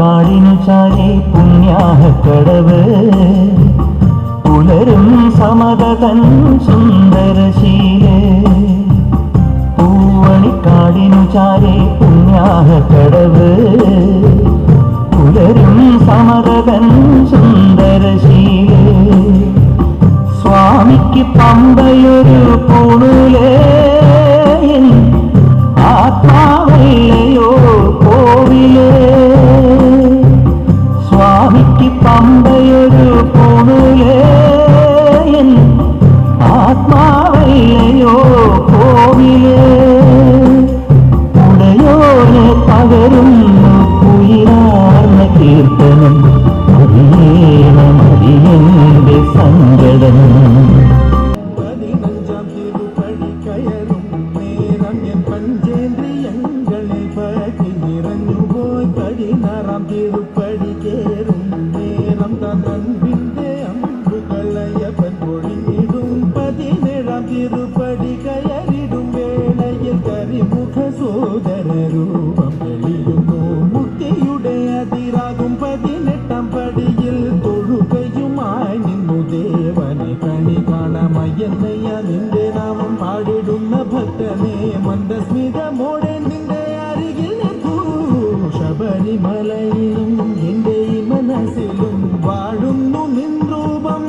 പൂവണിക്കാടിനു ചാരി പുണ്യാഹക്കടവ് പുലരും സമതതൻ സുന്ദരശീലേ. പൂവണിക്കാടിനു ചാരി പുണ്യാഹക്കടവ് പുലരും സമതതൻ സുന്ദരശീലേ. സ്വാമിക്ക് പമ്പയൊരു പൂണുലേ. കീർത്തനം അറിയേണമറിയന്റെ സങ്കടം. പതിനഞ്ചാം തിരുപ്പടി കയറും നേരം എൻ പഞ്ചേന്ദ്രിയങ്ങളിൽ പതി നിറഞ്ഞുപോയി പതിനാറാം തിരുപ്പടി കേറും. നേരം തന്നൻപിന്റെ കാണമയ്യന്നയ്യ നിന്റെ നാമം പാടിടുന്ന ഭക്തനെ മന്ദസ്മിതമോടെ നിന്റെ അരികിൽ നിൽക്കൂ. ശബരിമലയിലും എന്റെ മനസ്സിലും വാഴുന്നു നിൻ രൂപം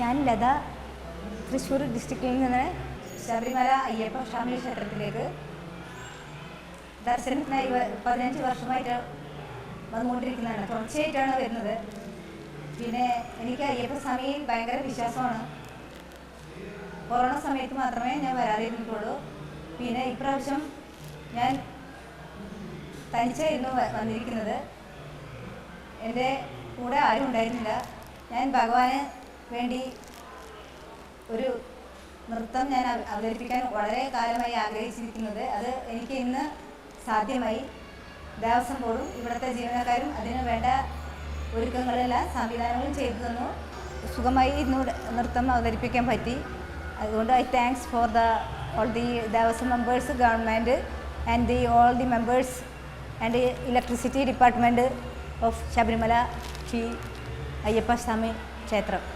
ഞാൻ ലത തൃശ്ശൂർ ഡിസ്ട്രിക്റ്റിൽ നിന്ന് ശബരിമല അയ്യപ്പ സ്വാമി ക്ഷേത്രത്തിലേക്ക് ദർശനത്തിനായി പതിനഞ്ച് വർഷമായിട്ട് വന്നുകൊണ്ടിരിക്കുന്നതാണ്. തുടർച്ചയായിട്ടാണ് വരുന്നത്. പിന്നെ എനിക്ക് അയ്യപ്പ സ്വാമിയിൽ ഭയങ്കര വിശ്വാസമാണ്. കൊറോണ സമയത്ത് മാത്രമേ ഞാൻ വരാതിരുന്നിട്ടുള്ളൂ. പിന്നെ ഇപ്രാവശ്യം ഞാൻ തനിച്ചായിരുന്നു വന്നിരിക്കുന്നത്. എന്റെ കൂടെ ആരും ഉണ്ടായിരുന്നില്ല. ഞാൻ ഭഗവാന് വേണ്ടി ഒരു നൃത്തം ഞാൻ അവ- അവതരിപ്പിക്കാൻ വളരെ കാലമായി ആഗ്രഹിച്ചിരിക്കുന്നത്. അത് എനിക്ക് ഇന്ന് സാധ്യമായി. ദേവസ്വം ബോർഡും ഇവിടുത്തെ ജീവനക്കാരും അതിന് വേണ്ട ഒരുക്കങ്ങളെല്ലാം സംവിധാനങ്ങളും ചെയ്തു തന്നു. സുഖമായി ഇന്ന് നൃത്തം അവതരിപ്പിക്കാൻ പറ്റി. അതുകൊണ്ട് I thanks for the all the Devaswom members government and the all the members and electricity department of Sabarimala Sree Ayyappaswamy ക്ഷേത്രം.